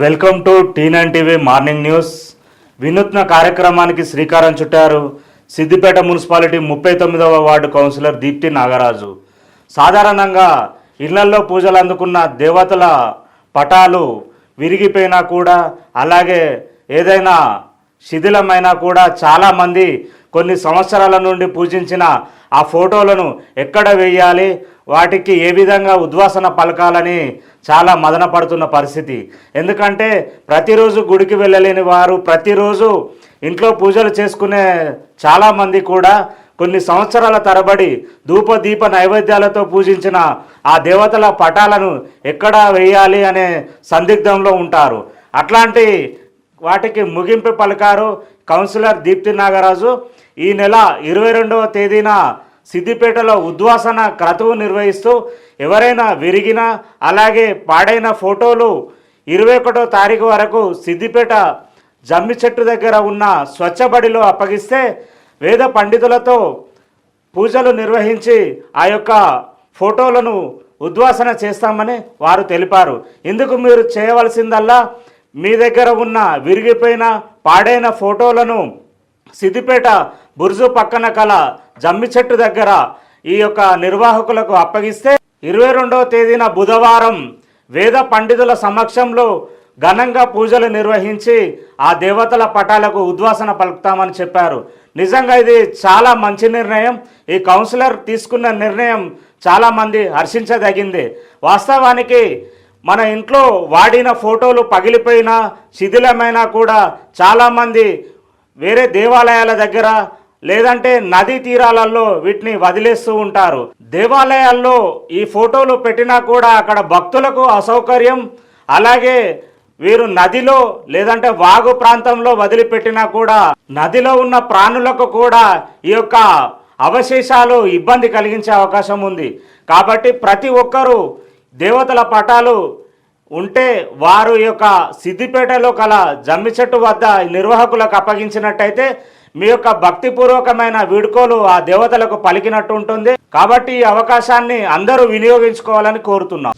Welcome to T nine TV morning news. వినూత్న కార్యక్రమానికి శ్రీకారం చుట్టారు సిద్దిపేట మున్సిపాలిటీ ముప్పై తొమ్మిదవ వార్డు కౌన్సిలర్ దీప్తి నాగరాజు. సాధారణంగా ఇళ్ళల్లో పూజలు అందుకున్న దేవతల పటాలు విరిగిపోయినా కూడా అలాగే ఏదైనా శిథిలమైనా కూడా చాలామంది కొన్ని సంవత్సరాల నుండి పూజించిన ఆ ఫోటోలను ఎక్కడ వేయాలి? వాటికి ఏ విధంగా ఉద్వాసన పలకాలని చాలా మదన పడుతున్న పరిస్థితి. ఎందుకంటే ప్రతిరోజు గుడికి వెళ్ళలేని వారు ప్రతిరోజు ఇంట్లో పూజలు చేసుకునే చాలామంది కూడా కొన్ని సంవత్సరాల తరబడి ధూప దీప నైవేద్యాలతో పూజించిన ఆ దేవతల పటాలను ఎక్కడ వేయాలి అనే సందిగ్ధంలో ఉంటారు. అట్లాంటి వాటికి ముగింపు పలికారు కౌన్సిలర్ దీప్తి నాగరాజు. ఈ నెల ఇరవై రెండవ తేదీన సిద్దిపేటలో ఉద్వాసన క్రతువు నిర్వహిస్తూ ఎవరైనా విరిగిన అలాగే పాడైన ఫోటోలు ఇరవై ఒకటో తారీఖు వరకు సిద్దిపేట జమ్మి చెట్టు దగ్గర ఉన్న స్వచ్ఛబడిలో అప్పగిస్తే వేద పండితులతో పూజలు నిర్వహించి ఆ యొక్క ఫోటోలను ఉద్వాసన చేస్తామని వారు తెలిపారు. ఇందుకు మీరు చేయవలసిందల్లా మీ దగ్గర ఉన్న విరిగిపోయిన పాడైన ఫోటోలను సిద్దిపేట బుర్జు పక్కన కల జమ్మి చెట్టు దగ్గర ఈ యొక్క నిర్వాహకులకు అప్పగిస్తే ఇరవై రెండవ తేదీన బుధవారం వేద పండితుల సమక్షంలో ఘనంగా పూజలు నిర్వహించి ఆ దేవతల పటాలకు ఉద్వాసన పలుకుతామని చెప్పారు. నిజంగా ఇది చాలా మంచి నిర్ణయం. ఈ కౌన్సిలర్ తీసుకున్న నిర్ణయం చాలామంది హర్షించదగింది. వాస్తవానికి మన ఇంట్లో వాడిన ఫోటోలు పగిలిపోయినా శిథిలమైనా కూడా చాలామంది వేరే దేవాలయాల దగ్గర లేదంటే నదీ తీరాలలో వీటిని వదిలేస్తూ ఉంటారు. దేవాలయాల్లో ఈ ఫోటోలు పెట్టినా కూడా అక్కడ భక్తులకు అసౌకర్యం. అలాగే వీరు నదిలో లేదంటే వాగు ప్రాంతంలో వదిలిపెట్టినా కూడా నదిలో ఉన్న ప్రాణులకు కూడా ఈ యొక్క అవశేషాలు ఇబ్బంది కలిగించే అవకాశం ఉంది. కాబట్టి ప్రతి ఒక్కరూ దేవతల పటాలు ఉంటే వారు యొక్క సిద్దిపేటలో కల జమ్మి చెట్టు వద్ద నిర్వాహకులకు అప్పగించినట్టయితే మీ యొక్క భక్తిపూర్వకమైన వీడుకోలు ఆ దేవతలకు పలికినట్టు ఉంటుంది. కాబట్టి ఈ అవకాశాన్ని అందరూ వినియోగించుకోవాలని కోరుతున్నాం.